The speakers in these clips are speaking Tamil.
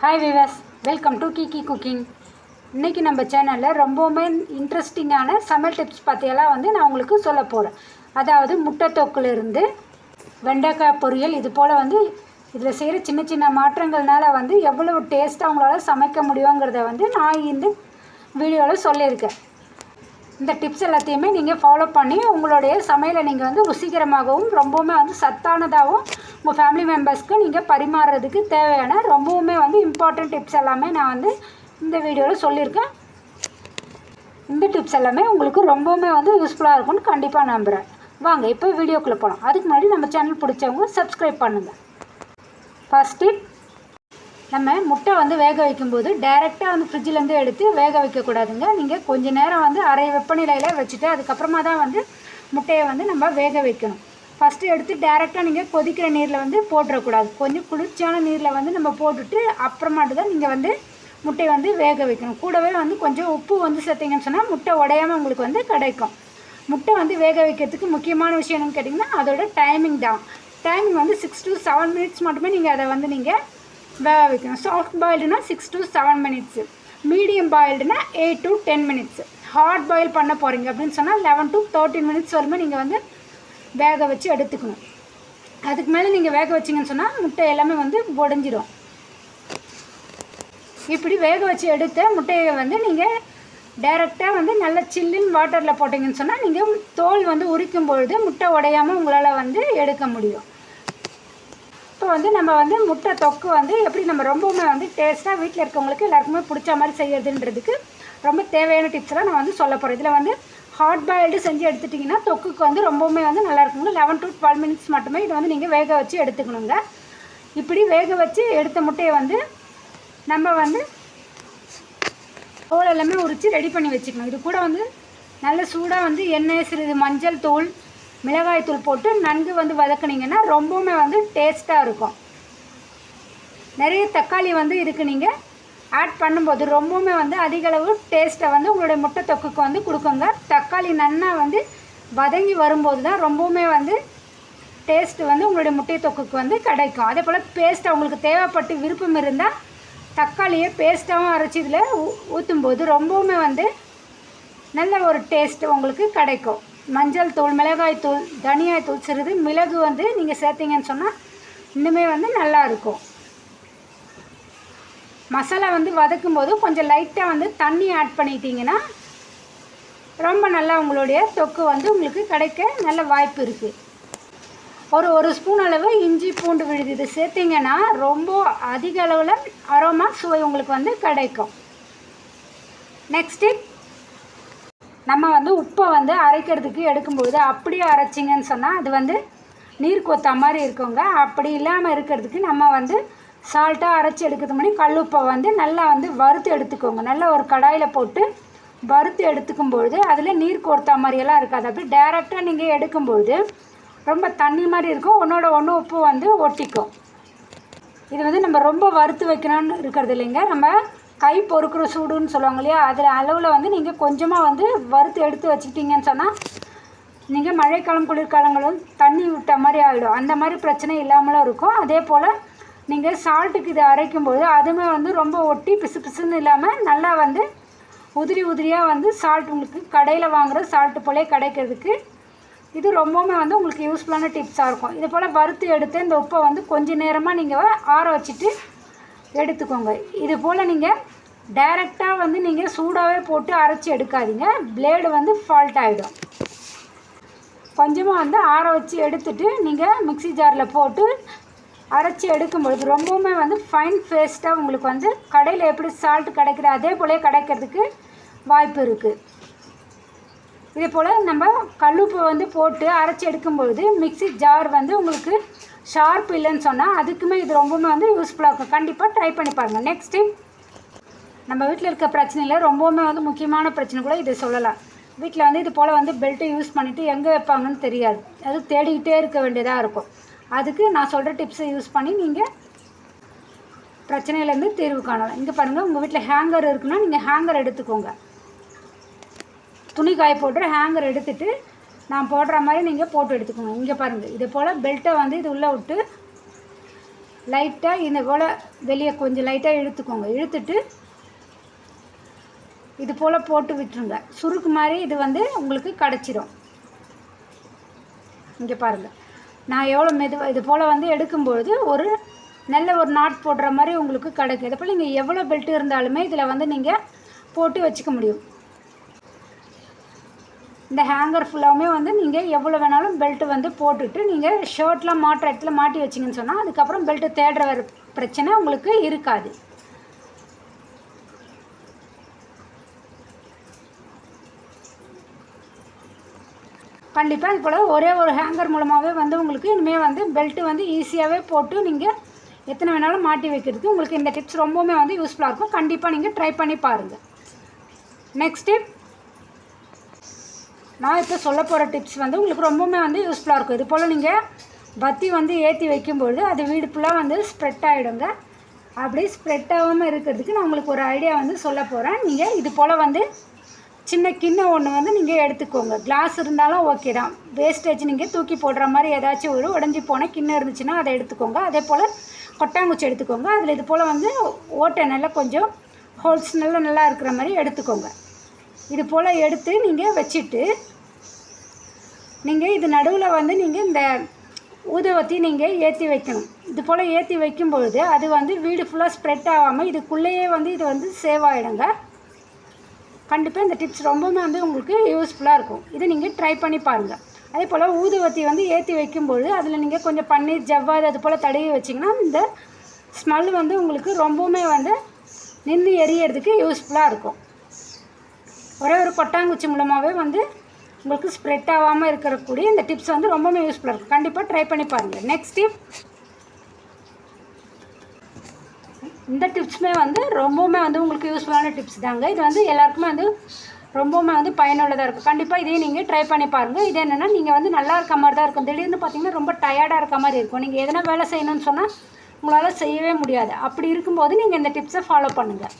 Hi viewers welcome to Kiki cooking இன்றைக்கி நம்ம சேனலில் ரொம்பவுமே இன்ட்ரெஸ்டிங்கான சமையல் டிப்ஸ் பற்றியெல்லாம் வந்து நான் உங்களுக்கு சொல்ல போகிறேன் அதாவது முட்டை தொக்குலேருந்து வெண்டைக்காய் பொரியல் இது போல் வந்து இதில் செய்கிற சின்ன சின்ன மாற்றங்கள்னால வந்து எவ்வளவு டேஸ்ட்டாக அவங்களால சமைக்க முடியுங்கிறத வந்து நான் இந்த வீடியோவில் சொல்லியிருக்கேன். இந்த டிப்ஸ் எல்லாத்தையுமே நீங்கள் ஃபாலோ பண்ணி உங்களுடைய சமையலை நீங்கள் வந்து ருசிகரமாகவும் ரொம்பவுமே வந்து சத்தானதாகவும் உங்கள் ஃபேமிலி மெம்பர்ஸ்க்கு நீங்கள் பரிமாறுறதுக்கு தேவையான ரொம்பவுமே வந்து இம்பார்ட்டன்ட் டிப்ஸ் எல்லாமே நான் வந்து இந்த வீடியோவில் சொல்லியிருக்கேன். இந்த டிப்ஸ் எல்லாமே உங்களுக்கு ரொம்பவுமே வந்து யூஸ்ஃபுல்லாக இருக்கும்னு கண்டிப்பாக நம்புகிறேன் வாங்க இப்போ வீடியோக்குள்ளே போகலாம் அதுக்கு முன்னாடி நம்ம சேனல் பிடிச்சவங்க சப்ஸ்கிரைப் பண்ணுங்கள் ஃபஸ்ட் டிப் நம்ம முட்டை வந்து வேக வைக்கும்போது டைரெக்டாக வந்து ஃப்ரிட்ஜிலேருந்து எடுத்து வேக வைக்கக்கூடாதுங்க. நீங்கள் கொஞ்சம் நேரம் வந்து அரை வெப்பநிலையில் வச்சுட்டு அதுக்கப்புறமா தான் வந்து முட்டையை வந்து நம்ம வேக வைக்கணும். ஃபஸ்ட்டு எடுத்து டைரெக்டாக நீங்கள் கொதிக்கிற நீரில் வந்து போட்டுறக்கூடாது. கொஞ்சம் குளிர்ச்சியான நீரில் வந்து நம்ம போட்டுட்டு அப்புறமாட்டு தான் நீங்கள் வந்து முட்டையை வந்து வேக வைக்கணும். கூடவே வந்து கொஞ்சம் உப்பு வந்து சேர்த்திங்கன்னு சொன்னால் முட்டை உடையாமல் உங்களுக்கு வந்து கிடைக்கும். முட்டை வந்து வேக வைக்கிறதுக்கு முக்கியமான விஷயம் என்னன்னு கேட்டிங்கன்னா அதோட டைமிங் தான். டைமிங் வந்து சிக்ஸ் டு செவன் மினிட்ஸ் மட்டுமே நீங்கள் அதை வந்து நீங்கள் வேக வைக்கணும் soft பாயில்டுனா six to seven minutes medium பாயில்டுனா eight to ten minutes hard boil பண்ண போகிறீங்க அப்படின்னு சொன்னால் லெவன் டு தேர்ட்டின் மினிட்ஸ் வரைமே நீங்கள் வந்து வேக வச்சு எடுத்துக்கணும். அதுக்கு மேலே நீங்கள் வேக வச்சிங்கன்னு சொன்னால் முட்டை எல்லாமே வந்து உடஞ்சிரும் இப்படி வேக வச்சு எடுத்த முட்டையை வந்து நீங்கள் டைரெக்டாக வந்து நல்ல சில்லுன்னு வாட்டரில் போட்டிங்கன்னு சொன்னால் நீங்கள் தோல் வந்து உரிக்கும் பொழுது முட்டை உடையாமல் உங்களால் வந்து எடுக்க முடியும். இப்போ வந்து நம்ம வந்து முட்டை தொக்கு வந்து எப்படி நம்ம ரொம்பவுமே வந்து டேஸ்ட்டாக வீட்டில் இருக்கவங்களுக்கு எல்லாருக்குமே பிடிச்ச மாதிரி செய்யறதுன்றதுக்கு ரொம்ப தேவையான டிப்ஸ்லாம் நான் வந்து சொல்ல போகிறேன் இதில் வந்து ஹாட் பாயில்டு செஞ்சு எடுத்துட்டிங்கன்னா தொக்குக்கு வந்து ரொம்பவுமே வந்து நல்லா இருக்குங்க. லெவன் டு டுவெல் மினிட்ஸ் மட்டுமே இதை வந்து நீங்கள் வேக வச்சு எடுத்துக்கணுங்க. இப்படி வேக வச்சு எடுத்த முட்டையை வந்து நம்ம வந்து தோல் எல்லாமே உரித்து ரெடி பண்ணி வச்சுக்கணும். இது கூட வந்து நல்ல சூடாக வந்து எண்ணெய் சிறிது மஞ்சள் தூள் மிளகாய்த்தூள் போட்டு நன்கு வந்து வதக்குனிங்கன்னா ரொம்பவுமே வந்து டேஸ்ட்டாக இருக்கும். நிறைய தக்காளி வந்து இதுக்கு நீங்கள் ஆட் பண்ணும்போது ரொம்பவுமே வந்து அதிகளவு டேஸ்ட்டை வந்து உங்களுடைய முட்டை தொக்குக்கு வந்து கொடுக்குங்க. தக்காளி நன்னா வந்து வதங்கி வரும்போது தான் ரொம்பவுமே வந்து டேஸ்ட்டு வந்து உங்களுடைய முட்டை தொக்குக்கு வந்து கிடைக்கும். அதே போல் பேஸ்ட் உங்களுக்கு தேவைப்பட்டு விருப்பம் இருந்தால் தக்காளியை பேஸ்ட்டாகவும் அரைச்சி இதில் ஊற்றும்போது ரொம்பவுமே வந்து நல்ல ஒரு டேஸ்ட்டு உங்களுக்கு கிடைக்கும். மஞ்சள் தூள் மிளகாய் தூள் தனியாய் தூள் சிறிது மிளகு வந்து நீங்கள் சேர்த்தீங்கன்னு சொன்னால் இன்னுமே வந்து நல்லா இருக்கும். மசாலா வந்து வதக்கும் போது கொஞ்சம் லைட்டாக வந்து தண்ணி ஆட் பண்ணிட்டீங்கன்னா ரொம்ப நல்லா உங்களுடைய தொக்கு வந்து உங்களுக்கு கிடைக்க நல்ல வாய்ப்பு இருக்குது ஒரு ஒரு ஸ்பூன் அளவு இஞ்சி பூண்டு விழுது இது சேர்த்திங்கன்னா ரொம்ப அதிக அளவில் அரோமா சுவை உங்களுக்கு வந்து கிடைக்கும். நெக்ஸ்ட்டு நம்ம வந்து உப்பை வந்து அரைக்கிறதுக்கு எடுக்கும்போது அப்படியே அரைச்சிங்கன்னு சொன்னால் அது வந்து நீர் கொத்தா மாதிரி இருக்குங்க. அப்படி இல்லாமல் இருக்கிறதுக்கு நம்ம வந்து சால்ட்டாக அரைச்சி எடுக்கிறது முன்னாடி கல்லுப்பை வந்து நல்லா வந்து வறுத்து எடுத்துக்கோங்க. நல்லா ஒரு கடாயில் போட்டு வறுத்து எடுத்துக்கும் பொழுது அதில் நீர் கோர்த்தா மாதிரியெல்லாம் இருக்காது. அப்படி டேரெக்டாக நீங்கள் எடுக்கும்பொழுது ரொம்ப தண்ணி மாதிரி இருக்கும். ஒன்றோட ஒன்று உப்பு வந்து ஒட்டிக்கும். இது வந்து நம்ம ரொம்ப வறுத்து வைக்கணும்னு இருக்கிறது இல்லைங்க. நம்ம கை பொறுக்கிற சூடுன்னு சொல்லுவாங்க இல்லையா? அதில் அளவில் வந்து நீங்கள் கொஞ்சமாக வந்து வறுத்து எடுத்து வச்சுக்கிட்டீங்கன்னு சொன்னால் நீங்கள் மழைக்காலம் குளிர்காலங்களும் தண்ணி விட்ட மாதிரி ஆகிடும் அந்த மாதிரி பிரச்சனை இல்லாமலும் இருக்கும். அதே போல் நீங்கள் சால்ட்டுக்கு இதை அரைக்கும்போது அதுவுமே வந்து ரொம்ப ஒட்டி பிசு பிசுன்னு இல்லாமல் நல்லா வந்து உதிரி உதிரியாக வந்து சால்ட் உங்களுக்கு கடையில் வாங்குகிற சால்ட்டு போலே கிடைக்கிறதுக்கு இது ரொம்பவுமே வந்து உங்களுக்கு யூஸ்ஃபுல்லான டிப்ஸாக இருக்கும். இது போல் வறுத்து எடுத்து இந்த உப்பை வந்து கொஞ்ச நேரமாக நீங்கள் ஆற வச்சுட்டு எடுத்துக்கோங்க. இது போல் நீங்கள் டைரெக்டாக வந்து நீங்கள் சூடாகவே போட்டு அரைச்சி எடுக்காதீங்க. பிளேடு வந்து ஃபால்ட் ஆகிடும் கொஞ்சமாக வந்து ஆற வச்சு எடுத்துட்டு நீங்கள் மிக்ஸி ஜாரில் போட்டு அரைச்சி எடுக்கும் பொழுது ரொம்பவுமே வந்து ஃபைன் பேஸ்ட்டாக உங்களுக்கு வந்து கடையில் எப்படி சால்ட் கிடைக்கிற அதே போலே கிடைக்கிறதுக்கு வாய்ப்பு இருக்குது இதே போல் நம்ம கல்லுப்பு வந்து போட்டு அரைச்சி எடுக்கும்பொழுது மிக்ஸி ஜார் வந்து உங்களுக்கு ஷார்ப் இல்லைன்னு சொன்னால் அதுக்குமே இது ரொம்பவுமே வந்து யூஸ்ஃபுல்லாக இருக்கும். கண்டிப்பாக ட்ரை பண்ணி பாருங்கள் நெக்ஸ்ட்டு நம்ம வீட்டில் இருக்க பிரச்சனையில் ரொம்பவுமே வந்து முக்கியமான பிரச்சனை கூட இதை சொல்லலாம். வீட்டில் வந்து இது போல் வந்து பெல்ட்டை யூஸ் பண்ணிவிட்டு எங்கே வைப்பாங்கன்னு தெரியாது. அது தேடிக்கிட்டே இருக்க வேண்டியதாக இருக்கும். அதுக்கு நான் சொல்கிற டிப்ஸை யூஸ் பண்ணி நீங்கள் பிரச்சனையிலேருந்து தீர்வு காணலாம். இங்கே பாருங்கள் உங்கள் வீட்டில் ஹேங்கர் இருக்குன்னா நீங்கள் ஹேங்கர் எடுத்துக்கோங்க. துணி காய போட்டு ஹேங்கர் எடுத்துகிட்டு நான் போடுற மாதிரி நீங்கள் போட்டு எடுத்துக்கோங்க இங்கே பாருங்கள் இது போல் பெல்ட்டை வந்து இது உள்ளே விட்டு லைட்டாக இந்த போல் வெளியே கொஞ்சம் லைட்டாக இழுத்துக்கோங்க. இழுத்துட்டு இது போல் போட்டு விட்டுருங்க. சுருக்கு மாதிரி இது வந்து உங்களுக்கு கிடச்சிரும். இங்கே பாருங்கள் நான் எவ்வளோ மெதுவாக இது போல் வந்து எடுக்கும்பொழுது ஒரு நல்ல ஒரு நாட் போடுற மாதிரி உங்களுக்கு கிடைக்கும். இதே போல் நீங்கள் எவ்வளோ பெல்ட் இருந்தாலுமே இதில் வந்து நீங்கள் போட்டு வச்சுக்க முடியும். இந்த ஹேங்கர் ஃபுல்லாகவுமே வந்து நீங்கள் எவ்வளோ வேணாலும் பெல்ட்டு வந்து போட்டுட்டு நீங்கள் ஷர்ட்லாம் மாட்டுற இடத்துல மாட்டி வச்சிங்கன்னு சொன்னால் அதுக்கப்புறம் பெல்ட்டு தேடுற வர பிரச்சனை உங்களுக்கு இருக்காது. கண்டிப்பாக இது போல் ஒரே ஒரு ஹேங்கர் மூலமாகவே வந்து உங்களுக்கு இனிமேல் வந்து பெல்ட்டு வந்து ஈஸியாகவே போட்டு நீங்கள் எத்தனை வேணாலும் மாட்டி வைக்கிறதுக்கு உங்களுக்கு இந்த டிப்ஸ் ரொம்பவுமே வந்து யூஸ்ஃபுல்லாக இருக்கும். கண்டிப்பாக நீங்கள் ட்ரை பண்ணி பாருங்கள் நெக்ஸ்ட் டிப் நான் இப்போ சொல்ல போகிற டிப்ஸ் வந்து உங்களுக்கு ரொம்பவுமே வந்து யூஸ்ஃபுல்லாக இருக்கும். இது போல் நீங்கள் பத்தி வந்து ஏற்றி வைக்கும்பொழுது அது வீடு ஃபுல்லாக வந்து ஸ்ப்ரெட் ஆகிடுங்க அப்படி ஸ்ப்ரெட் ஆகாமல் இருக்கிறதுக்கு நான் உங்களுக்கு ஒரு ஐடியா வந்து சொல்ல போகிறேன் நீங்கள் இது போல் வந்து சின்ன கிண்ணம் ஒன்று வந்து நீங்கள் எடுத்துக்கோங்க. கிளாஸ் இருந்தாலும் ஓகே தான். வேஸ்டேஜ் நீங்கள் தூக்கி போடுற மாதிரி ஏதாச்சும் ஒரு உடஞ்சி போன கிண்ணம் இருந்துச்சுன்னா அதை எடுத்துக்கோங்க. அதே போல் கொட்டாங்குச்சி எடுத்துக்கோங்க. அதில் இது போல் வந்து ஓட்டை நல்லா கொஞ்சம் ஹோல்ஸ் நல்லா நல்லா இருக்கிற மாதிரி எடுத்துக்கோங்க. இது போல் எடுத்து நீங்கள் வச்சுட்டு நீங்கள் இது நடுவில் வந்து நீங்கள் இந்த ஊதுவத்தி நீங்கள் ஏற்றி வைக்கணும். இது போல் ஏற்றி வைக்கும்பொழுது அது வந்து வீடு ஃபுல்லாக ஸ்ப்ரெட் ஆகாமல் இதுக்குள்ளேயே வந்து இது வந்து சேவ் ஆகிடுங்க கண்டிப்பாக இந்த டிப்ஸ் ரொம்பவுமே வந்து உங்களுக்கு யூஸ்ஃபுல்லாக இருக்கும். இதை நீங்கள் ட்ரை பண்ணி பாருங்கள் அதே போல் ஊதுவத்தி வந்து ஏற்றி வைக்கும்பொழுது அதில் நீங்கள் கொஞ்சம் பன்னீர் ஜவ்வாது அது போல் தடவி வச்சிங்கன்னா இந்த ஸ்மெல் வந்து உங்களுக்கு ரொம்பவுமே வந்து நின்று எரியறதுக்கு யூஸ்ஃபுல்லாக இருக்கும். ஒரே ஒரு கொட்டாங்குச்சி மூலமாகவே வந்து உங்களுக்கு ஸ்ப்ரெட் ஆகாமல் இருக்கக்கூடிய இந்த டிப்ஸ் வந்து ரொம்பவுமே யூஸ்ஃபுல்லாக இருக்கும் கண்டிப்பாக ட்ரை பண்ணி பாருங்கள் நெக்ஸ்ட் டிப் இந்த டிப்ஸுமே வந்து ரொம்பவுமே வந்து உங்களுக்கு யூஸ்ஃபுல்லான டிப்ஸ் தாங்க. இது வந்து எல்லாருக்குமே வந்து ரொம்பவுமே வந்து பயனுள்ளதாக இருக்கும் கண்டிப்பாக இதையும் நீங்கள் ட்ரை பண்ணி பாருங்கள் இது என்னென்னா நீங்கள் வந்து நல்லா இருக்க மாதிரி தான் இருக்கும். திடீர்னு பார்த்தீங்கன்னா ரொம்ப டயர்டாக இருக்க மாதிரி இருக்கும். நீங்கள் எதனா வேலை செய்யணும்னு சொன்னால் உங்களால் செய்யவே முடியாது. அப்படி இருக்கும்போது நீங்கள் இந்த டிப்ஸை ஃபாலோ பண்ணுங்கள்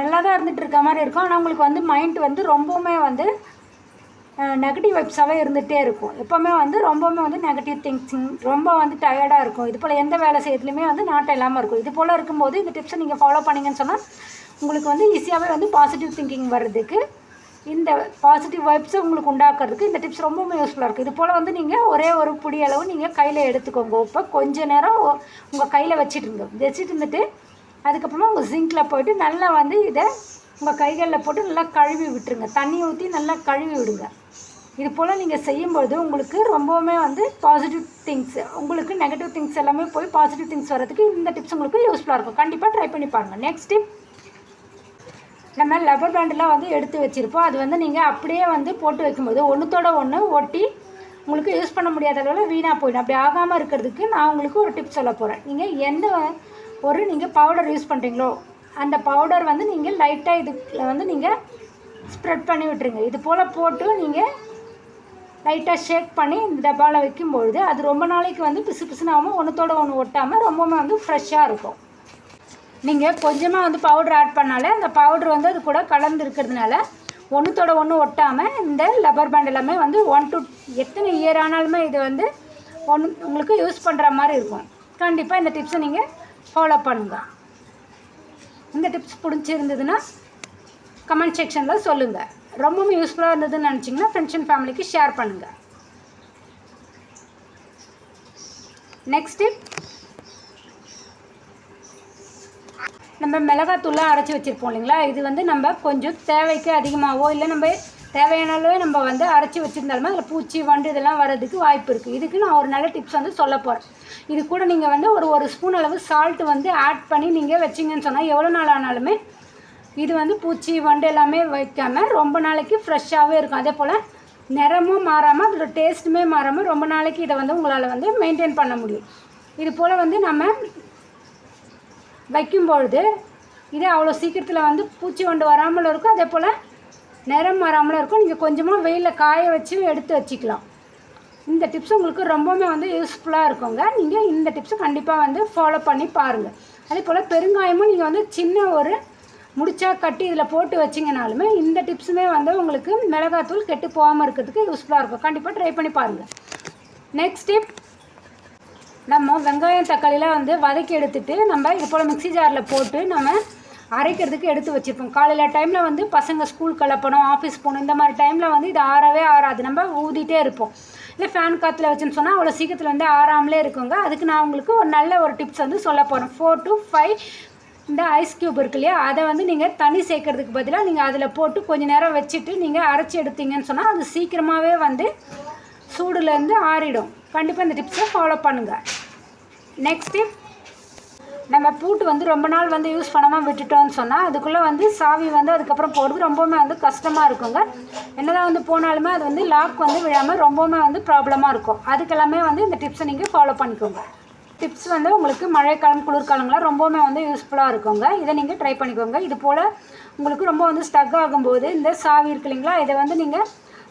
நல்லா தான் இருந்துகிட்டு இருக்க மாதிரி இருக்கும். ஆனால் உங்களுக்கு வந்து மைண்ட் வந்து ரொம்பவுமே வந்து நெகட்டிவ் வைப்ஸாகவே இருந்துகிட்டே இருக்கும். எப்போவுமே வந்து ரொம்பவுமே வந்து நெகட்டிவ் திங்ஸிங் ரொம்ப வந்து டயர்டாக இருக்கும். இது போல் எந்த வேலை செய்யறதுலையுமே வந்து நாட்டம் இல்லாமல் இருக்கும். இது போல் இருக்கும்போது இந்த டிப்ஸை நீங்கள் ஃபாலோ பண்ணீங்கன்னு சொன்னால் உங்களுக்கு வந்து ஈஸியாகவே வந்து பாசிட்டிவ் திங்கிங் வர்றதுக்கு இந்த பாசிட்டிவ் வைப்ஸை உங்களுக்கு உண்டாக்குறதுக்கு இந்த டிப்ஸ் ரொம்பவுமே யூஸ்ஃபுல்லாக இருக்குது இது போல் வந்து நீங்கள் ஒரே ஒரு புடி அளவு நீங்கள் கையில் எடுத்துக்கோங்க. இப்போ கொஞ்ச நேரம் உங்கள் கையில் வச்சுட்டுருங்க வச்சுட்டு இருந்துட்டு அதுக்கப்புறமா உங்கள் சிங்கில் போயிட்டு நல்லா வந்து இதை உங்கள் கைகளில் போட்டு நல்லா கழுவி விட்டுருங்க. தண்ணி ஊற்றி நல்லா கழுவி விடுங்க. இது போல் நீங்கள் செய்யும்பொழுது உங்களுக்கு ரொம்பவுமே வந்து பாசிட்டிவ் திங்ஸ் உங்களுக்கு நெகட்டிவ் திங்ஸ் எல்லாமே போய் பாசிட்டிவ் திங்ஸ் வர்றதுக்கு இந்த டிப்ஸ் உங்களுக்கு யூஸ்ஃபுல்லாக இருக்கும். கண்டிப்பாக ட்ரை பண்ணி பாருங்கள் நெக்ஸ்ட் டிப் நம்ம லப்பர் பேண்டெலாம் வந்து எடுத்து வச்சுருப்போம். அது வந்து நீங்கள் அப்படியே வந்து போட்டு வைக்கும்போது ஒன்றுத்தோட ஒன்று ஒட்டி உங்களுக்கு யூஸ் பண்ண முடியாத அளவில் வீணாக போயிடும். அப்படி ஆகாமல் இருக்கிறதுக்கு நான் உங்களுக்கு ஒரு டிப் சொல்ல போகிறேன் நீங்கள் எந்த ஒரு நீங்கள் பவுடர் யூஸ் பண்ணுறீங்களோ அந்த பவுடர் வந்து நீங்கள் லைட்டாக இதுல வந்து நீங்கள் ஸ்ப்ரெட் பண்ணி விட்டுருங்க. இது போல் போட்டு நீங்கள் லைட்டாக ஷேக் பண்ணி இந்த டப்பாவில் வைக்கும்பொழுது அது ரொம்ப நாளைக்கு வந்து பிசு பிசுனாமல் ஒன்றுத்தோட ஒன்று ஒட்டாமல் ரொம்பவுமே வந்து ஃப்ரெஷ்ஷாக இருக்கும். நீங்கள் கொஞ்சமாக வந்து பவுடர் ஆட் பண்ணாலே அந்த பவுடர் வந்து அது கூட கலந்து இருக்கிறதுனால ஒன்றுத்தோட ஒன்று ஒட்டாமல் இந்த லப்பர் பேண்ட் எல்லாமே வந்து ஒன் டு எத்தனை இயர் ஆனாலுமே இது வந்து ஒன்று உங்களுக்கு யூஸ் பண்ணுற மாதிரி இருக்கும். கண்டிப்பாக இந்த டிப்ஸை நீங்கள் ஃபாலோ பண்ணுங்கள் இந்த டிப்ஸ் பிடிச்சிருந்ததுன்னா கமெண்ட் செக்ஷனில் சொல்லுங்கள் ரொம்பவும் யூஸ்ஃபுல்லாக இருந்ததுன்னு நினச்சிங்கன்னா ஃப்ரெண்ட்ஸ் அண்ட் ஃபேமிலிக்கு ஷேர் பண்ணுங்கள் நெக்ஸ்ட் டிப் நம்ம மிளகாத்தூள்லாம் அரைச்சி வச்சுருப்போம் இல்லைங்களா? இது வந்து நம்ம கொஞ்சம் தேவைக்கு அதிகமாகவோ இல்லை நம்ம தேவையான அளவு நம்ம வந்து அரைச்சி வச்சுருந்தாலுமே அதில் பூச்சி வண்டு இதெல்லாம் வர்றதுக்கு வாய்ப்பு இருக்குது இதுக்கு நான் ஒரு நல்ல டிப்ஸ் வந்து சொல்ல போகிறேன் இது கூட நீங்கள் வந்து ஒரு ஒரு ஸ்பூன் அளவு சால்ட் வந்து ஆட் பண்ணி நீங்கள் வச்சிங்கன்னு சொன்னால் எவ்வளோ நாள் ஆனாலுமே இது வந்து பூச்சி வண்டு எல்லாமே வைக்காமல் ரொம்ப நாளைக்கு ஃப்ரெஷ்ஷாகவே இருக்கும். அதே போல் நிறமும் மாறாமல் அதோட டேஸ்ட்டுமே மாறாமல் ரொம்ப நாளைக்கு இதை வந்து உங்களால் வந்து மெயின்டைன் பண்ண முடியும். இது போல் வந்து நம்ம வைக்கும்பொழுது இது அவ்வளோ சீக்கிரத்தில் வந்து பூச்சி வண்டு வராமலும் இருக்கும். அதே போல் நிறம் வராமலும் இருக்கும். நீங்கள் கொஞ்சமாக வெயிலில் காய வச்சு எடுத்து வச்சுக்கலாம். இந்த டிப்ஸ் உங்களுக்கு ரொம்பவுமே வந்து யூஸ்ஃபுல்லாக இருக்குங்க. நீங்கள் இந்த டிப்ஸை கண்டிப்பாக வந்து ஃபாலோ பண்ணி பாருங்கள் அதே போல் பெருங்காயமும் நீங்கள் வந்து சின்ன ஒரு முடிச்சா கட்டி இதில் போட்டு வச்சிங்கனாலுமே இந்த டிப்ஸுமே வந்து உங்களுக்கு மிளகாத்தூள் கெட்டு போகாமல் இருக்கிறதுக்கு யூஸ்ஃபுல்லாக இருக்கும். கண்டிப்பாக ட்ரை பண்ணி பாருங்கள் நெக்ஸ்ட் டிப் நம்ம வெங்காயம் தக்காளிலாம் வந்து வதக்கி எடுத்துட்டு நம்ம இது போல் மிக்ஸி ஜாரில் போட்டு நம்ம அரைக்கிறதுக்கு எடுத்து வச்சுருப்போம். காலையில் டைமில் வந்து பசங்க ஸ்கூல் கிளப்பணும் ஆஃபீஸ் போகணும் இந்த மாதிரி டைமில் வந்து இது ஆறவே ஆறாது. நம்ம ஊதிட்டே இருப்போம். இல்லை ஃபேன் காற்றுல வச்சுன்னு சொன்னால் அவ்வளோ சீக்கிரத்தில் வந்து ஆறாமலே இருக்குங்க. அதுக்கு நான் உங்களுக்கு ஒரு நல்ல ஒரு டிப்ஸ் வந்து சொல்ல போகிறேன் ஃபோர் டு ஃபைவ் இந்த ஐஸ் க்யூப் இருக்கு இல்லையா அதை வந்து நீங்கள் தண்ணி சேர்க்கறதுக்கு பதிலாக நீங்கள் அதில் போட்டு கொஞ்சம் நேரம் வச்சுட்டு நீங்கள் அரைச்சி எடுத்தீங்கன்னு சொன்னால் அது சீக்கிரமாகவே வந்து சூடுலேருந்து ஆறிடும். கண்டிப்பாக இந்த டிப்ஸை ஃபாலோ பண்ணுங்கள் நெக்ஸ்ட் டிப் நம்ம பூட்டு வந்து ரொம்ப நாள் வந்து யூஸ் பண்ணாமல் விட்டுட்டோம்னு சொன்னால் அதுக்குள்ளே வந்து சாவி வந்து அதுக்கப்புறம் போடுறது ரொம்பவுமே வந்து கஷ்டமாக இருக்குங்க. என்னதான் வந்து போனாலுமே அது வந்து லாக் வந்து விழாமல் ரொம்பவுமே வந்து ப்ராப்ளமாக இருக்கும். அதுக்கெல்லாமே வந்து இந்த டிப்ஸை நீங்கள் ஃபாலோ பண்ணிக்கோங்க. டிப்ஸ் வந்து உங்களுக்கு மழைக்காலம் குளிர்காலங்களாம் ரொம்பவுமே வந்து யூஸ்ஃபுல்லாக இருக்குங்க. இதை நீங்கள் ட்ரை பண்ணிக்கோங்க. இது போல் உங்களுக்கு ரொம்ப வந்து ஸ்டக் ஆகும்போது இந்த சாவி இருக்கு இல்லைங்களா இதை வந்து நீங்கள்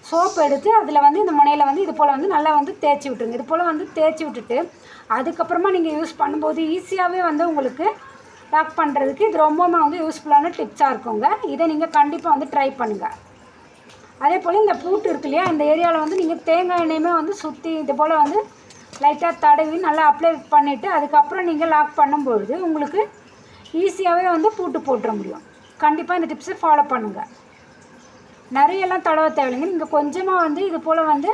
சோப் எடுத்து அதில் வந்து இந்த முனையில் வந்து இது போல் வந்து நல்லா வந்து தேய்ச்சி விட்டுருங்க. இது போல் வந்து தேய்ச்சி விட்டுட்டு அதுக்கப்புறமா நீங்கள் யூஸ் பண்ணும்போது ஈஸியாகவே வந்து உங்களுக்கு லாக் பண்ணுறதுக்கு இது ரொம்பவுமே வந்து யூஸ்ஃபுல்லான டிப்ஸாக இருக்குங்க. இதை நீங்கள் கண்டிப்பாக வந்து ட்ரை பண்ணுங்கள் அதே போல் இந்த பூட்டு இருக்கு இல்லையா இந்த ஏரியாவில் வந்து நீங்கள் தேங்காய் எண்ணெயுமே வந்து சுற்றி இது போல் வந்து லைட்டாக தடவி நல்லா அப்ளை பண்ணிவிட்டு அதுக்கப்புறம் நீங்கள் லாக் பண்ணும்பொழுது உங்களுக்கு ஈஸியாகவே வந்து பூட்டு போட்டுற முடியும். கண்டிப்பாக இந்த டிப்ஸை ஃபாலோ பண்ணுங்கள் நிறையெல்லாம் தடவ தேவையில்லைங்க. நீங்கள் கொஞ்சமாக வந்து இது போல் வந்து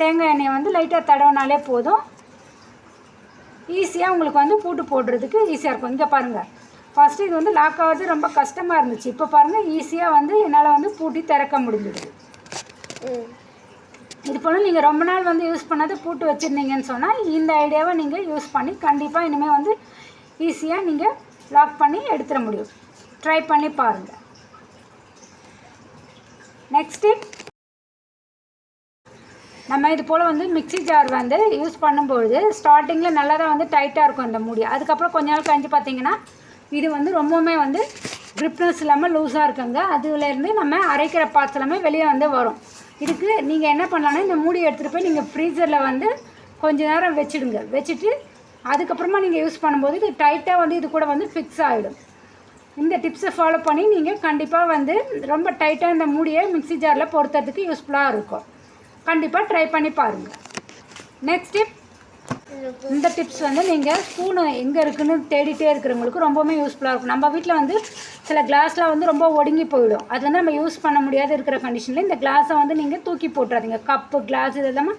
தேங்காய் எண்ணெயை வந்து லைட்டாக தடவினாலே போதும். ஈஸியாக உங்களுக்கு வந்து பூட்டு போடுறதுக்கு ஈஸியாக இருக்கும். இங்கே பாருங்கள் ஃபஸ்ட்டு இது வந்து லாக் ஆகிறது ரொம்ப கஷ்டமாக இருந்துச்சு. இப்போ பாருங்கள் ஈஸியாக வந்து என்னால் வந்து பூட்டி திறக்க முடிஞ்சுது. இது போல் நீங்கள் ரொம்ப நாள் வந்து யூஸ் பண்ணாத பூட்டு வச்சுருந்தீங்கன்னு சொன்னால் இந்த ஐடியாவை நீங்கள் யூஸ் பண்ணி கண்டிப்பாக இனிமேல் வந்து ஈஸியாக நீங்கள் லாக் பண்ணி எடுத்துட முடியும். ட்ரை பண்ணி பாருங்கள் நெக்ஸ்ட் டிப் நம்ம இது போல் வந்து மிக்ஸி ஜார் வந்து யூஸ் பண்ணும்பொழுது ஸ்டார்டிங்கில் நல்லா தான் வந்து டைட்டாக இருக்கும் இந்த மூடி. அதுக்கப்புறம் கொஞ்ச நாள் கழிஞ்சு பார்த்தீங்கன்னா இது வந்து ரொம்பவுமே வந்து gripness இல்லாமல் லூஸாக இருக்குங்க. அதுலேருந்து நம்ம அரைக்கிற பார்ட்ஸ் எல்லாமே வெளியே வந்து வரும். இதுக்கு நீங்கள் என்ன பண்ணலாம்னா இந்த மூடி எடுத்துகிட்டு போய் நீங்கள் ஃப்ரீசரில் வந்து கொஞ்ச நேரம் வச்சுடுங்க. வச்சுட்டு அதுக்கப்புறமா நீங்கள் யூஸ் பண்ணும்போது இது டைட்டாக வந்து இது கூட வந்து ஃபிக்ஸ் ஆகிடும் இந்த டிப்ஸை ஃபாலோ பண்ணி நீங்கள் கண்டிப்பாக வந்து ரொம்ப டைட்டாக இந்த மூடியை மிக்ஸி ஜாரில் பொறுத்துறதுக்கு யூஸ்ஃபுல்லாக இருக்கும். கண்டிப்பாக ட்ரை பண்ணி பாருங்கள் நெக்ஸ்ட் டிப் இந்த டிப்ஸ் வந்து நீங்கள் ஸ்பூனு எங்கே இருக்குன்னு தேடிட்டே இருக்கிறவங்களுக்கு ரொம்பவுமே யூஸ்ஃபுல்லாக இருக்கும். நம்ம வீட்டில் வந்து சில கிளாஸ்லாம் வந்து ரொம்ப ஒடுங்கி போயிடும். அது வந்து நம்ம யூஸ் பண்ண முடியாத இருக்கிற கண்டிஷனில் இந்த கிளாஸை வந்து நீங்கள் தூக்கி போட்டுறாதீங்க. கப்பு கிளாஸ் இது எல்லாமே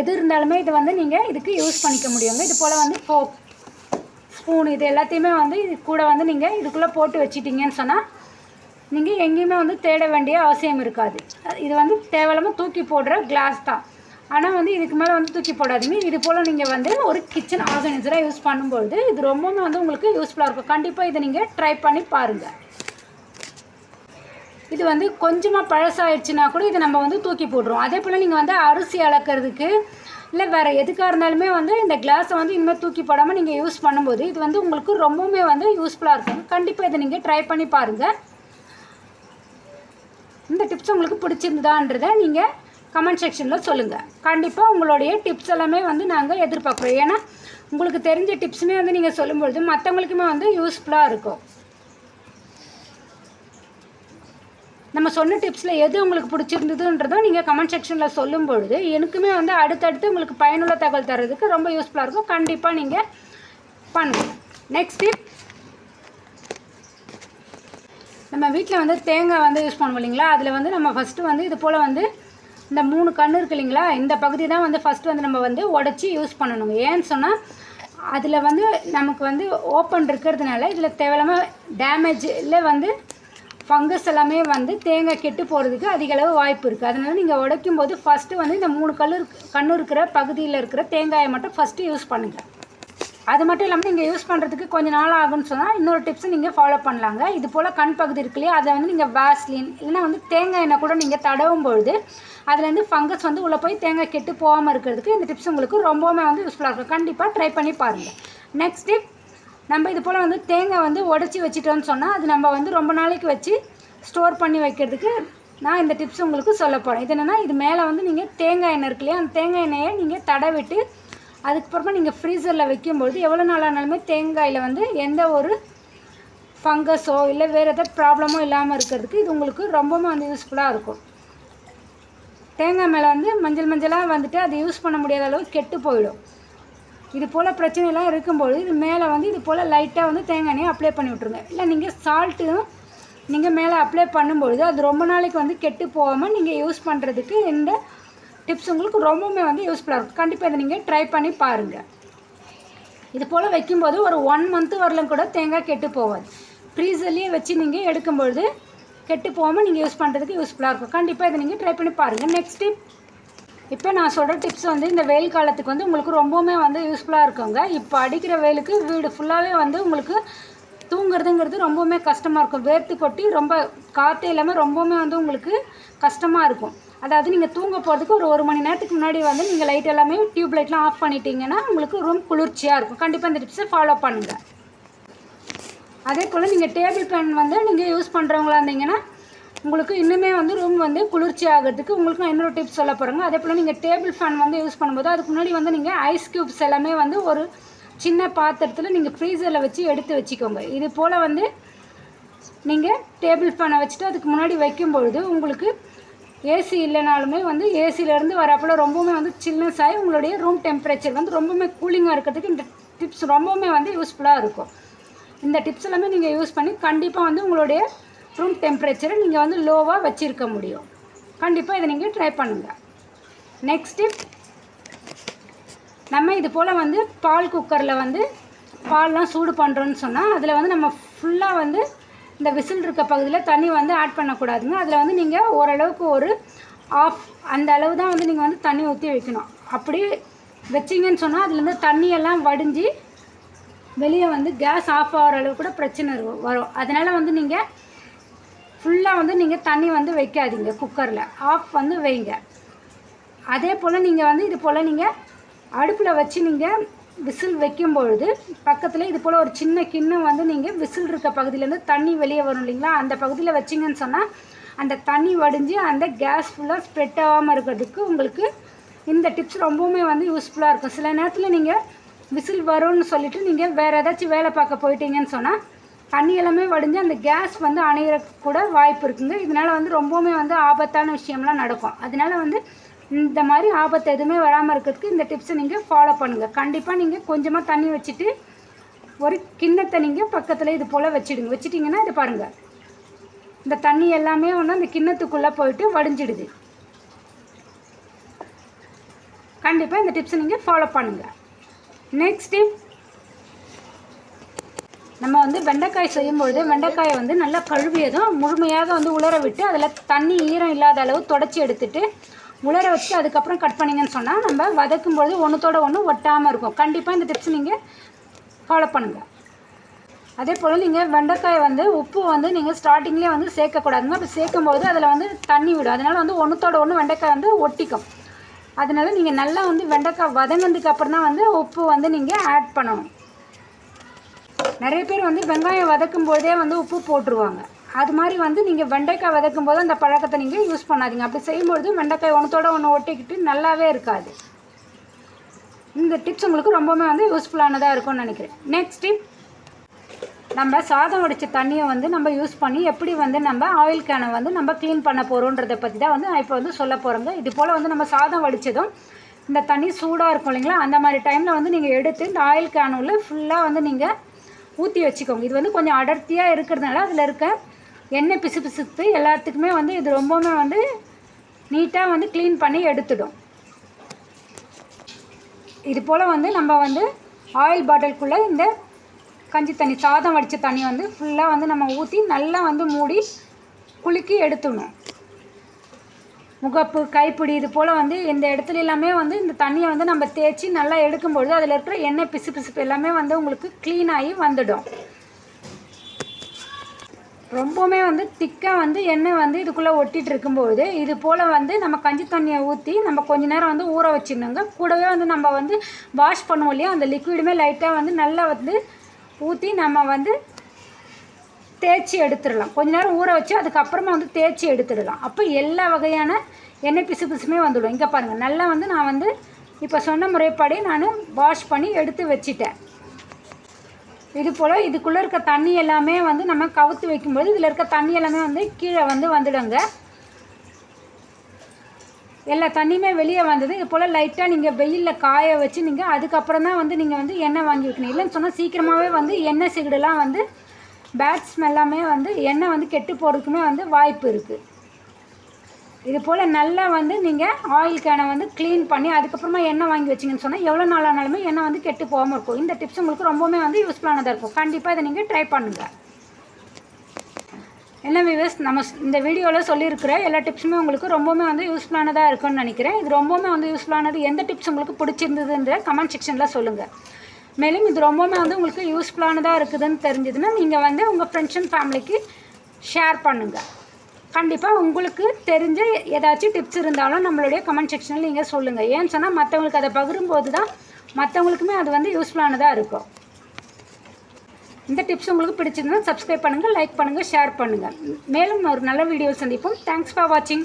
எது இருந்தாலுமே இது வந்து நீங்கள் இதுக்கு யூஸ் பண்ணிக்க முடியுங்க. இது போல் வந்து ஃபோக் ஸ்பூன் இது எல்லாத்தையுமே வந்து இது கூட வந்து நீங்கள் இதுக்குள்ளே போட்டு வச்சிட்டிங்கன்னு சொன்னால் நீங்கள் எங்கேயுமே வந்து தேட வேண்டிய அவசியம் இருக்காது. இது வந்து தேவையில்லாமல் தூக்கி போடுற கிளாஸ் தான். ஆனால் வந்து இதுக்கு மேலே வந்து தூக்கி போடாதீங்க. இது போல் நீங்கள் வந்து ஒரு கிச்சன் ஆர்கனைசராக யூஸ் பண்ணும்பொழுது இது ரொம்பவுமே வந்து உங்களுக்கு யூஸ்ஃபுல்லாக இருக்கும். கண்டிப்பாக இதை நீங்கள் ட்ரை பண்ணி பாருங்கள் இது வந்து கொஞ்சமாக பழசாயிடுச்சுன்னா கூட இதை நம்ம வந்து தூக்கி போட்டுருவோம். அதே போல் நீங்கள் வந்து அரிசி அளக்கிறதுக்கு இல்லை வேறு எதுக்காக இருந்தாலுமே வந்து இந்த கிளாஸை வந்து இனிமேல் தூக்கி போடாமல் நீங்கள் யூஸ் பண்ணும்போது இது வந்து உங்களுக்கு ரொம்பவுமே வந்து யூஸ்ஃபுல்லாக இருக்கும். கண்டிப்பாக இதை நீங்கள் ட்ரை பண்ணி பாருங்கள் இந்த டிப்ஸ் உங்களுக்கு பிடிச்சிருந்ததான்றதை நீங்கள் கமெண்ட் செக்ஷனில் சொல்லுங்கள் கண்டிப்பாக உங்களுடைய டிப்ஸ் எல்லாமே வந்து நாங்கள் எதிர்பார்க்குறோம். ஏன்னா உங்களுக்கு தெரிஞ்ச டிப்ஸுமே வந்து நீங்கள் சொல்லும்பொழுது மற்றவங்களுக்குமே வந்து யூஸ்ஃபுல்லாக இருக்கும். நம்ம சொன்ன டிப்ஸில் எது உங்களுக்கு பிடிச்சிருந்ததுன்றதும் நீங்கள் கமெண்ட் செக்ஷனில் சொல்லும் பொழுது எனக்குமே வந்து அடுத்தடுத்து உங்களுக்கு பயனுள்ள தகவல் தர்றதுக்கு ரொம்ப யூஸ்ஃபுல்லாக இருக்கும். கண்டிப்பாக நீங்கள் பண்ணுங்கள் நெக்ஸ்ட் டிப் நம்ம வீட்டில் வந்து தேங்காய் வந்து யூஸ் பண்ணுவோம் இல்லைங்களா? அதில் வந்து நம்ம ஃபஸ்ட்டு வந்து இது போல் வந்து இந்த மூணு கன்று இருக்கு இல்லைங்களா? இந்த பகுதி தான் வந்து ஃபஸ்ட்டு வந்து நம்ம வந்து உடச்சி யூஸ் பண்ணணுங்க ஏன்னு சொன்னால் அதில் வந்து நமக்கு வந்து ஓப்பன் இருக்கிறதுனால இதில் தேவையில்லாமல் டேமேஜ் இல்லை வந்து ஃபங்கஸ் எல்லாமே வந்து தேங்காய் கெட்டு போகிறதுக்கு அதிகளவு வாய்ப்பு இருக்குது அதனால் நீங்கள் உடைக்கும் போது ஃபஸ்ட்டு வந்து இந்த மூணு கல்லு கண்ணு இருக்கிற பகுதியில் இருக்கிற தேங்காயை மட்டும் ஃபஸ்ட்டு யூஸ் பண்ணுங்கள் அது மட்டும் இல்லாமல் நீங்கள் யூஸ் பண்ணுறதுக்கு கொஞ்சம் நாள் ஆகும்னு சொன்னால் இன்னொரு டிப்ஸை நீங்கள் ஃபாலோ பண்ணலாங்க. இது போல் கண் பகுதி இருக்கு இல்லையா? அதை வந்து நீங்கள் வேஸ்லின் இல்லைன்னா வந்து தேங்காய் எண்ணெய் கூட நீங்கள் தடவும் பொழுது அதுலேருந்து ஃபங்கஸ் வந்து உள்ளே போய் தேங்காய் கெட்டு போகாமல் இருக்கிறதுக்கு இந்த டிப்ஸ் உங்களுக்கு ரொம்பவுமே வந்து யூஸ்ஃபுல்லாக இருக்கும். கண்டிப்பாக ட்ரை பண்ணி பாருங்கள் நெக்ஸ்ட் டிப் நம்ம இது போல் வந்து தேங்காய் வந்து உடச்சி வச்சிட்டோம்னு சொன்னால் அது நம்ம வந்து ரொம்ப நாளைக்கு வச்சு ஸ்டோர் பண்ணி வைக்கிறதுக்கு நான் இந்த டிப்ஸ் உங்களுக்கு சொல்ல போகிறேன் இது என்னென்னா இது மேலே வந்து நீங்கள் தேங்காய் எண்ணெய் இருக்கு இல்லையா? அந்த தேங்காய் எண்ணெயை நீங்கள் தடவிட்டு அதுக்கப்புறமா நீங்கள் ஃப்ரீசரில் வைக்கும்பொழுது எவ்வளோ நாள் ஆனாலுமே தேங்காயில் வந்து எந்த ஒரு ஃபங்கஸோ இல்லை வேறு எதாவது ப்ராப்ளமோ இல்லாமல் இருக்கிறதுக்கு இது உங்களுக்கு ரொம்பவும் வந்து யூஸ்ஃபுல்லாக இருக்கும். தேங்காய் மேலே வந்து மஞ்சள் மஞ்சளாக வந்துட்டு அதை யூஸ் பண்ண முடியாத அளவுக்கு கெட்டு போயிடும். இது போல் பிரச்சனைலாம் இருக்கும்போது இது மேலே வந்து இது போல் லைட்டாக வந்து தேங்காய் எண்ணெயை அப்ளை பண்ணி விட்ருங்க இல்லை நீங்கள் சால்ட்டும் நீங்கள் மேலே அப்ளை பண்ணும்பொழுது அது ரொம்ப நாளைக்கு வந்து கெட்டு போகாமல் நீங்கள் யூஸ் பண்ணுறதுக்கு இந்த டிப்ஸ் உங்களுக்கு ரொம்பவுமே வந்து யூஸ்ஃபுல்லாக இருக்கும். கண்டிப்பாக இதை நீங்கள் ட்ரை பண்ணி பாருங்கள் இது போல் வைக்கும்போது ஒரு ஒன் மந்த்து வரலும் கூட தேங்காய் கெட்டு போகாது. ஃப்ரீசர்லேயே வச்சு நீங்கள் எடுக்கும்பொழுது கெட்டு போகாமல் நீங்கள் யூஸ் பண்ணுறதுக்கு யூஸ்ஃபுல்லாக இருக்கும். கண்டிப்பாக இதை நீங்கள் ட்ரை பண்ணி பாருங்கள் நெக்ஸ்ட் டிப் இப்போ நான் சொல்கிற டிப்ஸ் வந்து இந்த வெயில் காலத்துக்கு வந்து உங்களுக்கு ரொம்பவுமே வந்து யூஸ்ஃபுல்லாக இருக்குங்க. இப்போ அடிக்கிற வெயிலுக்கு வீடு ஃபுல்லாகவே வந்து உங்களுக்கு தூங்குறதுங்கிறது ரொம்பவுமே கஷ்டமாக இருக்கும். வேர்த்து கொட்டி ரொம்ப காற்று இல்லாமல் ரொம்பவுமே வந்து உங்களுக்கு கஷ்டமாக இருக்கும். அதாவது நீங்கள் தூங்க போகிறதுக்கு ஒரு ஒரு மணி நேரத்துக்கு முன்னாடி வந்து நீங்கள் லைட் எல்லாமே டியூப் லைட்லாம் ஆஃப் பண்ணிட்டீங்கன்னா உங்களுக்கு ரூம் குளிர்ச்சியாக இருக்கும். கண்டிப்பாக இந்த டிப்ஸை ஃபாலோ பண்ணுங்கள் அதே போல் நீங்கள் டேபிள் ஃபேன் வந்து நீங்கள் யூஸ் பண்ணுறவங்களா இருந்தீங்கன்னா உங்களுக்கு இன்னுமே வந்து ரூம் வந்து குளிர்ச்சி ஆகிறதுக்கு உங்களுக்கு இன்னொரு டிப்ஸ் சொல்ல போகிறாங்க அதே போல் நீங்கள் டேபிள் ஃபேன் வந்து யூஸ் பண்ணும்போது அதுக்கு முன்னாடி வந்து நீங்கள் ஐஸ் க்யூப்ஸ் எல்லாமே வந்து ஒரு சின்ன பாத்திரத்தில் நீங்கள் ஃப்ரீசரில் வச்சு எடுத்து வச்சுக்கோங்க. இது போல் வந்து நீங்கள் டேபிள் ஃபேனை வச்சுட்டு அதுக்கு முன்னாடி வைக்கும்பொழுது உங்களுக்கு ஏசி இல்லைனாலுமே வந்து ஏசியிலேருந்து வரப்போல ரொம்பவுமே வந்து சில்னஸ் ஆகி உங்களுடைய ரூம் டெம்பரேச்சர் வந்து ரொம்பவுமே கூலிங்காக இருக்கிறதுக்கு இந்த டிப்ஸ் ரொம்பவுமே வந்து யூஸ்ஃபுல்லாக இருக்கும். இந்த டிப்ஸ் எல்லாமே நீங்கள் யூஸ் பண்ணி கண்டிப்பாக வந்து உங்களுடைய ரூம் டெம்பரேச்சரை நீங்கள் வந்து லோவாக வச்சுருக்க முடியும். கண்டிப்பாக இதை நீங்கள் ட்ரை பண்ணுங்கள் நெக்ஸ்ட் டிப் நம்ம இது போல் வந்து பால் குக்கரில் வந்து பால்லாம் சூடு பண்ணுறோன்னு சொன்னால் அதில் வந்து நம்ம ஃபுல்லாக வந்து இந்த விசில் இருக்க பகுதியில் தண்ணி வந்து ஆட் பண்ணக்கூடாதுங்க. அதில் வந்து நீங்கள் ஓரளவுக்கு ஒரு ஆஃப் அந்த அளவு தான் வந்து நீங்கள் வந்து தண்ணி ஊற்றி வைக்கணும். அப்படி வச்சிங்கன்னு சொன்னால் அதுலேருந்து தண்ணியெல்லாம் வடிஞ்சு வெளியே வந்து கேஸ் ஆஃப் ஆகிற அளவு கூட பிரச்சனை இருக்கும் வரும். அதனால் வந்து நீங்கள் ஃபுல்லாக வந்து நீங்கள் தண்ணி வந்து வைக்காதீங்க குக்கரில் ஆஃப் வந்து வைங்க. அதே போல் நீங்கள் வந்து இது போல் நீங்கள் அடுப்பில் வச்சு நீங்கள் விசில் வைக்கும் பொழுது பக்கத்தில் இது போல் ஒரு சின்ன கிண்ணம் வந்து நீங்கள் விசில் இருக்க பகுதியிலேருந்து தண்ணி வெளியே வரும் இல்லைங்களா? அந்த பகுதியில் வச்சிங்கன்னு சொன்னால் அந்த தண்ணி வடிஞ்சு அந்த கேஸ் ஃபுல்லாக ஸ்ப்ரெட் ஆகாமல் இருக்கிறதுக்கு உங்களுக்கு இந்த டிப்ஸ் ரொம்பவுமே வந்து யூஸ்ஃபுல்லாக இருக்கும். சில நேரத்தில் நீங்கள் விசில் வரும்னு சொல்லிட்டு நீங்கள் வேறு ஏதாச்சும் வேலை பார்க்க போயிட்டீங்கன்னு சொன்னால் தண்ணி எல்லாமே வடிஞ்சு அந்த கேஸ் வந்து அணையிற கூட வாய்ப்பு இருக்குங்க. இதனால் வந்து ரொம்பவுமே வந்து ஆபத்தான விஷயம்லாம் நடக்கும். அதனால வந்து இந்த மாதிரி ஆபத்து எதுவுமே வராமல் இருக்கிறதுக்கு இந்த டிப்ஸை நீங்கள் ஃபாலோ பண்ணுங்கள் கண்டிப்பாக நீங்கள் கொஞ்சமாக தண்ணி வச்சுட்டு ஒரு கிண்ணத்தை நீங்கள் பக்கத்தில் இது போல் வச்சுடுங்க. வச்சுட்டிங்கன்னா இது பாருங்கள் இந்த தண்ணி எல்லாமே ஒன்று அந்த கிண்ணத்துக்குள்ளே போயிட்டு வடிஞ்சிடுது. கண்டிப்பாக இந்த டிப்ஸை நீங்கள் ஃபாலோ பண்ணுங்கள் நெக்ஸ்ட் டிப் நம்ம வந்து வெண்டைக்காய் செய்யும்பொழுது வெண்டைக்காயை வந்து நல்லா கழுவியதும் முழுமையாக வந்து உலர விட்டு அதில் தண்ணி ஈரம் இல்லாத அளவு தொடச்சி எடுத்துட்டு உலர வச்சு அதுக்கப்புறம் கட் பண்ணிங்கன்னு சொன்னால் நம்ம வதக்கும் பொழுது ஒன்றுத்தோட ஒன்று ஒட்டாமல் இருக்கும். கண்டிப்பாக இந்த டிப்ஸ் நீங்கள் ஃபாலோ பண்ணுங்கள் அதே போல் நீங்கள் வெண்டைக்காய் வந்து உப்பு வந்து நீங்கள் ஸ்டார்டிங்லேயே வந்து சேர்க்கக்கூடாதுங்க அப்படி சேர்க்கும்போது அதில் வந்து தண்ணி விடும். அதனால் வந்து ஒன்றுத்தோட ஒன்று வெண்டைக்காய் வந்து ஒட்டிக்கும். அதனால நீங்கள் நல்லா வந்து வெண்டைக்காய் வதங்கினதுக்கு அப்புறம் தான் வந்து உப்பு வந்து நீங்கள் ஆட் பண்ணணும். நிறைய பேர் வந்து வெங்காயம் வதக்கும் போதே வந்து உப்பு போட்டுருவாங்க. அது மாதிரி வந்து நீங்கள் வெண்டைக்காய் விதைக்கும் போது அந்த பழக்கத்தை நீங்கள் யூஸ் பண்ணாதீங்க. அப்படி செய்யும்பொழுது வெண்டைக்காய் ஒன்றத்தோட ஒன்று ஒட்டிக்கிட்டு நல்லாவே இருக்காது. இந்த டிப்ஸ் உங்களுக்கு ரொம்பவுமே வந்து யூஸ்ஃபுல்லானதாக இருக்கும்னு நினைக்கிறேன். நெக்ஸ்ட் டிப் நம்ம சாதம் வடித்த தண்ணியை வந்து நம்ம யூஸ் பண்ணி எப்படி வந்து நம்ம ஆயில் கேனை வந்து நம்ம க்ளீன் பண்ண போகிறோன்றதை பற்றி தான் வந்து நான் இப்போ வந்து சொல்ல போகிறேங்க இது போல் வந்து நம்ம சாதம் வடித்ததும் இந்த தண்ணி சூடாக இருக்கும் இல்லைங்களா? அந்த மாதிரி டைமில் வந்து நீங்கள் எடுத்து இந்த ஆயில் கேன் உள்ள ஃபுல்லாக வந்து நீங்கள் ஊற்றி வச்சுக்கோங்க. இது வந்து கொஞ்சம் அடர்த்தியாக இருக்கிறதுனால அதில் இருக்க எண்ணெய் பிசு பிசுத்து எல்லாத்துக்குமே வந்து இது ரொம்பவுமே வந்து நீட்டாக வந்து க்ளீன் பண்ணி எடுத்துடும். இது போல் வந்து நம்ம வந்து ஆயில் பாட்டிலுக்குள்ளே இந்த கஞ்சி தண்ணி சாதம் வடித்த தண்ணி வந்து ஃபுல்லாக வந்து நம்ம ஊற்றி நல்லா வந்து மூடி குலுக்கி எடுத்துடணும். முகப்பு கைப்பிடி இது போல் வந்து இந்த இடத்துல எல்லாமே வந்து இந்த தண்ணியை வந்து நம்ம தேய்ச்சி நல்லா எடுக்கும்பொழுது அதில் இருக்கிற எண்ணெய் பிசு பிசுப்பு எல்லாமே வந்து உங்களுக்கு க்ளீன் ஆகி வந்துடும். ரொம்பவுமே வந்து திக்காக வந்து எண்ணெய் வந்து இதுக்குள்ளே ஒட்டிகிட்டு இருக்கும்போது இது போல் வந்து நம்ம கஞ்சி தண்ணியை ஊற்றி நம்ம கொஞ்ச நேரம் வந்து ஊற வச்சிடணுங்க. கூடவே வந்து நம்ம வந்து வாஷ் பண்ணுவோம் இல்லையா? அந்த லிக்விடுமே லைட்டாக வந்து நல்லா வந்து ஊற்றி நம்ம வந்து தேய்ச்சி எடுத்துடலாம். கொஞ்ச நேரம் ஊற வச்சு அதுக்கப்புறமா வந்து தேய்ச்சி எடுத்துடலாம். அப்போ எல்லா வகையான எண்ணெய் பிசு பிசுமே வந்துடும். இங்கே பாருங்கள் நல்லா வந்து நான் வந்து இப்போ சொன்ன முறைப்படி நான் வாஷ் பண்ணி எடுத்து வச்சிட்டேன். இது போல் இதுக்குள்ளே இருக்க தண்ணி எல்லாமே வந்து நம்ம கவுத்து வைக்கும்போது இதில் இருக்க தண்ணி எல்லாமே வந்து கீழே வந்து வந்துடுங்க. எல்லா தண்ணியுமே வெளியே வந்தது. இது போல் லைட்டாக நீங்கள் வெயிலில் காய வச்சு நீங்கள் அதுக்கப்புறம் தான் வந்து நீங்கள் வந்து எண்ணெய் வாங்கி வைக்கணும். இல்லைன்னு சொன்னால் சீக்கிரமாகவே வந்து எண்ணெய் சிகிடுலாம் வந்து பேட் ஸ்மெல்லாமே வந்து எண்ணெய் வந்து கெட்டு போகிறதுக்குமே வந்து வாய்ப்பு இருக்குது இது போல் நல்லா வந்து நீங்கள் ஆயில் கேனை வந்து க்ளீன் பண்ணி அதுக்கப்புறமா எண்ணெய் வாங்கி வச்சிங்கன்னு சொன்னால் எவ்வளோ நாளானாலுமே எண்ணெய் வந்து கெட்டு போகாமல் இருக்கும். இந்த டிப்ஸ் உங்களுக்கு ரொம்பவுமே வந்து யூஸ்ஃபுல்லானதாக இருக்கும். கண்டிப்பாக இதை நீங்கள் ட்ரை பண்ணுங்கள் என்ன விவஸ் நம்ம இந்த வீடியோவில் சொல்லியிருக்கிற எல்லா டிப்ஸுமே உங்களுக்கு ரொம்பவுமே வந்து யூஸ்ஃபுல்லானதாக இருக்கும்னு நினைக்கிறேன். இது ரொம்பவுமே வந்து யூஸ்ஃபுல்லானது எந்த டிப்ஸ் உங்களுக்கு பிடிச்சிருந்ததுன்ற கமெண்ட் செக்ஷனில் சொல்லுங்கள் மேலும் இது ரொம்பவுமே வந்து உங்களுக்கு யூஸ்ஃபுல்லானதாக இருக்குதுன்னு தெரிஞ்சதுன்னா நீங்கள் வந்து உங்கள் ஃப்ரெண்ட்ஸ் அண்ட் ஃபேமிலிக்கு ஷேர் பண்ணுங்கள் கண்டிப்பாக உங்களுக்கு தெரிஞ்ச ஏதாச்சும் டிப்ஸ் இருந்தாலும் நம்மளுடைய கமெண்ட் செக்ஷனில் நீங்கள் சொல்லுங்கள் ஏன்னு சொன்னால் மற்றவங்களுக்கு அதை பகிரும்போது தான் மற்றவங்களுக்குமே அது வந்து யூஸ்ஃபுல்லானதாக இருக்கும். இந்த டிப்ஸ் உங்களுக்கு பிடிச்சிருந்தா சப்ஸ்கிரைப் பண்ணுங்கள் லைக் பண்ணுங்கள் ஷேர் பண்ணுங்கள் மேலும் ஒரு நல்ல வீடியோ சந்திப்போம். தேங்க்ஸ் ஃபார் வாட்சிங்